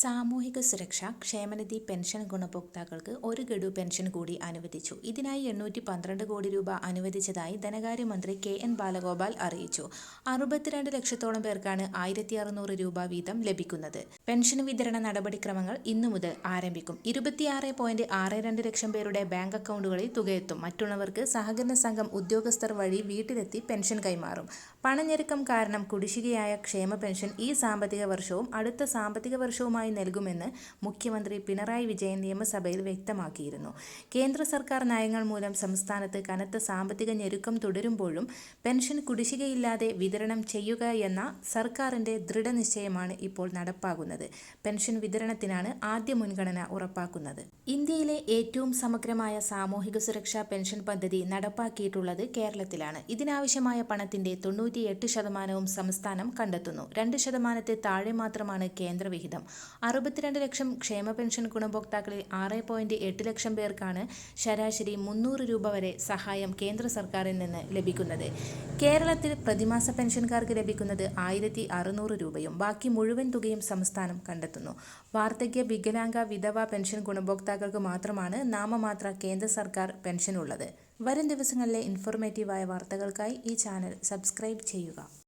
സാമൂഹിക സുരക്ഷ ക്ഷേമനിധി പെൻഷൻ ഗുണഭോക്താക്കൾക്ക് ഒരു ഗഡു പെൻഷൻ കൂടി അനുവദിച്ചു. ഇതിനായി എണ്ണൂറ്റി പന്ത്രണ്ട് കോടി രൂപ അനുവദിച്ചതായി ധനകാര്യമന്ത്രി കെ എൻ ബാലഗോപാൽ അറിയിച്ചു. അറുപത്തിരണ്ട് ലക്ഷത്തോളം പേർക്കാണ് ആയിരത്തി അറുന്നൂറ് രൂപ വീതം ലഭിക്കുന്നത്. പെൻഷൻ വിതരണ നടപടിക്രമങ്ങൾ ഇന്നു മുതൽ ആരംഭിക്കും. ഇരുപത്തിയാറ് പോയിന്റ് ആറ് രണ്ട് ലക്ഷം പേരുടെ ബാങ്ക് അക്കൗണ്ടുകളിൽ തുകയെത്തും. മറ്റുള്ളവർക്ക് സഹകരണ സംഘം ഉദ്യോഗസ്ഥർ വഴി വീട്ടിലെത്തി പെൻഷൻ കൈമാറും. പണഞ്ഞെരുക്കം കാരണം കുടിശ്ശികയായ ക്ഷേമ പെൻഷൻ ഈ സാമ്പത്തിക വർഷവും അടുത്ത സാമ്പത്തിക വർഷവുമായി നൽകുമെന്ന് മുഖ്യമന്ത്രി പിണറായി വിജയൻ നിയമസഭയിൽ വ്യക്തമാക്കിയിരുന്നു. കേന്ദ്ര സർക്കാർ നയങ്ങൾ മൂലം സംസ്ഥാനത്ത് കനത്ത സാമ്പത്തിക ഞെരുക്കം തുടരുമ്പോഴും പെൻഷൻ കുടിശ്ശികയില്ലാതെ വിതരണം ചെയ്യുക എന്ന സർക്കാരിന്റെ ദൃഢനിശ്ചയമാണ് ഇപ്പോൾ നടപ്പാകുന്നത് പെൻഷൻ വിതരണത്തിനാണ് ആദ്യ മുൻഗണന ഉറപ്പാക്കുന്നത്. ഇന്ത്യയിലെ ഏറ്റവും സമഗ്രമായ സാമൂഹിക സുരക്ഷാ പെൻഷൻ പദ്ധതി നടപ്പാക്കിയിട്ടുള്ളത് കേരളത്തിലാണ്. ഇതിനാവശ്യമായ പണത്തിന്റെ തൊണ്ണൂറ്റിയെട്ട് ശതമാനവും സംസ്ഥാനം കണ്ടെത്തുന്നു. രണ്ട് ശതമാനത്തെ താഴെ മാത്രമാണ് കേന്ദ്രവിഹിതം. അറുപത്തിരണ്ട് ലക്ഷം ക്ഷേമ പെൻഷൻ ഗുണഭോക്താക്കളിൽ ആറ് പോയിന്റ് എട്ട് ലക്ഷം പേർക്കാണ് ശരാശരി മുന്നൂറ് രൂപ വരെ സഹായം കേന്ദ്ര സർക്കാരിൽ നിന്ന് ലഭിക്കുന്നത്. കേരളത്തിൽ പ്രതിമാസ പെൻഷൻകാർക്ക് ലഭിക്കുന്നത് ആയിരത്തി അറുന്നൂറ് രൂപയും ബാക്കി മുഴുവൻ തുകയും സംസ്ഥാനം കണ്ടെത്തുന്നു. വാർദ്ധക്യ വികലാംഗ വിധവ പെൻഷൻ ഗുണഭോക്താക്കൾക്ക് മാത്രമാണ് നാമമാത്ര കേന്ദ്ര സർക്കാർ പെൻഷൻ ഉള്ളത് വരും ദിവസങ്ങളിലെ ഇൻഫോർമേറ്റീവായ വാർത്തകൾക്കായി ഈ ചാനൽ സബ്സ്ക്രൈബ് ചെയ്യുക.